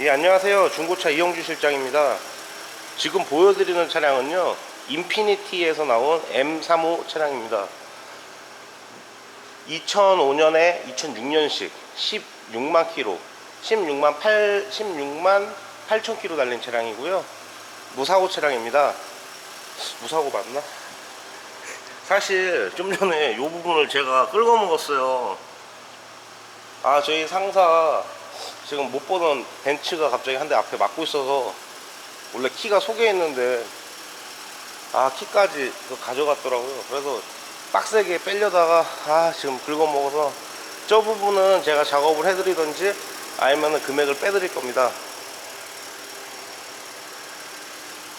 예, 안녕하세요. 중고차 이영주 실장입니다. 지금 보여드리는 차량은요, 인피니티에서 나온 M35 차량입니다. 2005년에 2006년식 16만 킬로, 16만 8, 16만 8천 킬로 달린 차량이고요. 무사고 차량입니다. 무사고 맞나? 사실 좀 전에 이 부분을 제가 끌고 먹었어요. 아, 저희 상사 지금 못 보던 벤츠가 갑자기 한 대 앞에 막고 있어서 원래 키가 속에 있는데 아 키까지 그거 가져갔더라고요. 그래서 빡세게 빼려다가 아 지금 긁어먹어서 저 부분은 제가 작업을 해드리던지 아니면 금액을 빼드릴 겁니다.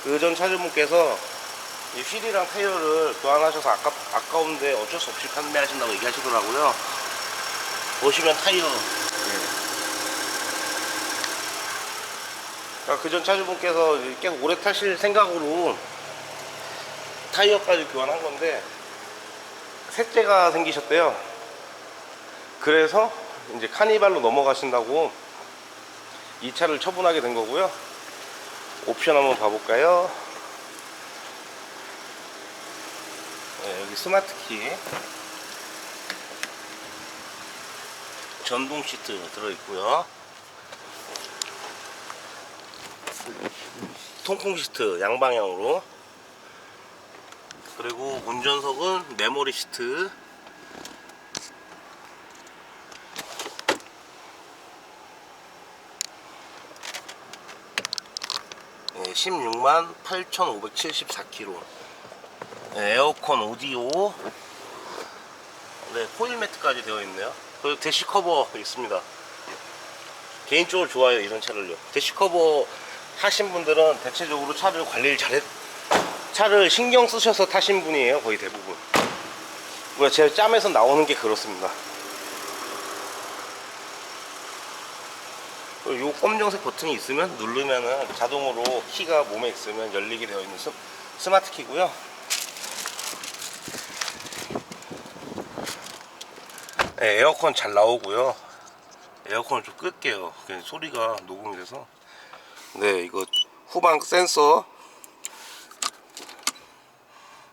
그 전 차주분께서 이 휠이랑 타이어를 교환하셔서 아까, 아까운데 어쩔 수 없이 판매하신다고 얘기하시더라고요. 보시면 타이어 그전 차주분께서 계속 오래 타실 생각으로 타이어까지 교환한 건데 셋째가 생기셨대요. 그래서 이제 카니발로 넘어가신다고 이 차를 처분하게 된 거고요. 옵션 한번 봐볼까요? 네, 여기 스마트 키 전동 시트 들어있고요. 통풍 시트 양방향으로. 그리고 운전석은 메모리 시트. 네, 16만 8,574km 네, 에어컨 오디오. 네, 코일 매트까지 되어 있네요. 그리고 대시 커버 있습니다. 개인적으로 좋아요 이런 차를요. 대시 커버 타신 분들은 대체적으로 차를 관리를 잘했 차를 신경 쓰셔서 타신 분이에요 거의 대부분. 뭐야 제 짬에서 나오는 게 그렇습니다. 요 검정색 버튼이 있으면 누르면은 자동으로 키가 몸에 있으면 열리게 되어 있는 스, 스마트 키고요. 네, 에어컨 잘 나오고요. 에어컨을 좀 끌게요. 소리가 녹음이 돼서 네 이거 후방 센서.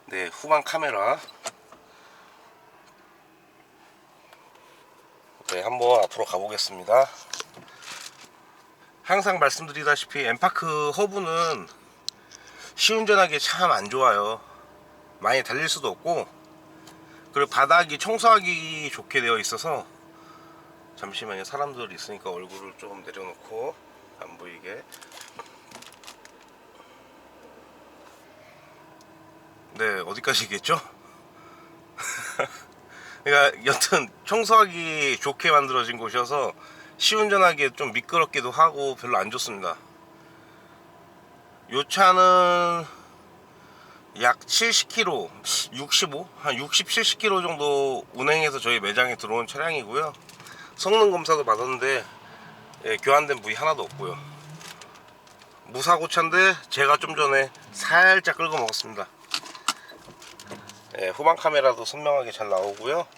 네 후방 카메라. 네 한번 앞으로 가보겠습니다. 항상 말씀드리다시피 엠파크 허브는 시운전하기 참 안 좋아요. 많이 달릴 수도 없고 그리고 바닥이 청소하기 좋게 되어 있어서 잠시만요. 사람들 있으니까 얼굴을 좀 내려놓고 안 보이게 네 어디까지 얘기했죠? 그러니까 여튼 청소하기 좋게 만들어진 곳이어서 시운전하기에 좀 미끄럽기도 하고 별로 안 좋습니다 요 차는 약 70km, 65, 한 60, 70km 정도 운행해서 저희 매장에 들어온 차량이고요. 성능 검사도 받았는데 예, 교환된 부위 하나도 없고요. 무사고 차인데 제가 좀 전에 살짝 끌고 먹었습니다. 예, 후방 카메라도 선명하게 잘 나오고요.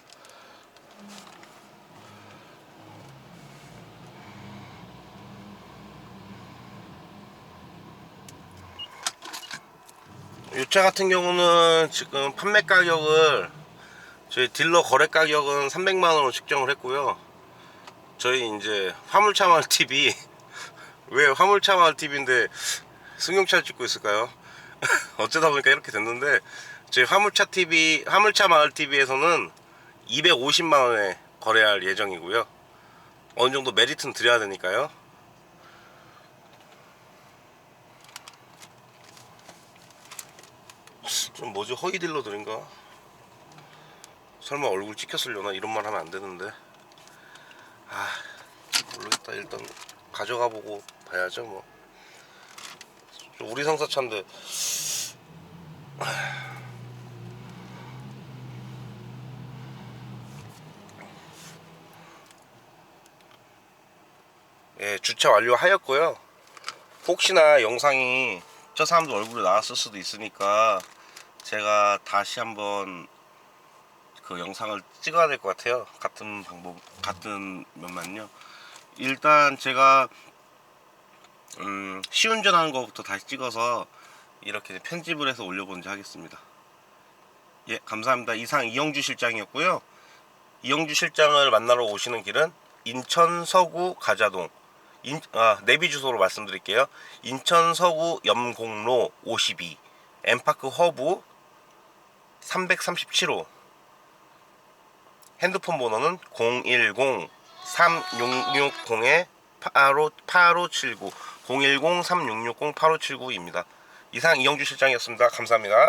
이차 같은 경우는 지금 판매 가격을 저희 딜러 거래 가격은 300만 원으로 측정을 했고요. 저희 이제 화물차 마을 TV 왜 화물차 마을 TV인데 승용차를 찍고 있을까요? 어쩌다 보니까 이렇게 됐는데 저희 화물차 TV 화물차 마을 TV에서는 250만 원에 거래할 예정이고요. 어느 정도 메리트는 드려야 되니까요. 좀 뭐지 허위 딜러들인가? 설마 얼굴 찍혔으려나 이런 말 하면 안 되는데. 아 모르겠다 일단 가져가 보고 봐야죠 뭐. 좀 우리 상사 차인데. 예, 주차 완료하였고요. 혹시나 영상이 저 사람들 얼굴에 나왔을 수도 있으니까 제가 다시 한번 그 영상을 찍어야 될 것 같아요. 같은 방법, 같은 면만요. 일단 제가 음, 시운전하는 거부터 다시 찍어서 이렇게 편집을 해서 올려보는지 하겠습니다. 예, 감사합니다. 이상 이영주 실장이었고요. 이영주 실장을 만나러 오시는 길은 인천 서구 가자동 인, 아, 내비 주소로 말씀드릴게요. 인천 서구 염공로 52 엠파크 허브 337호 핸드폰 번호는 010-3660-8579 010-3660-8579입니다. 이상 이영주 실장이었습니다. 감사합니다.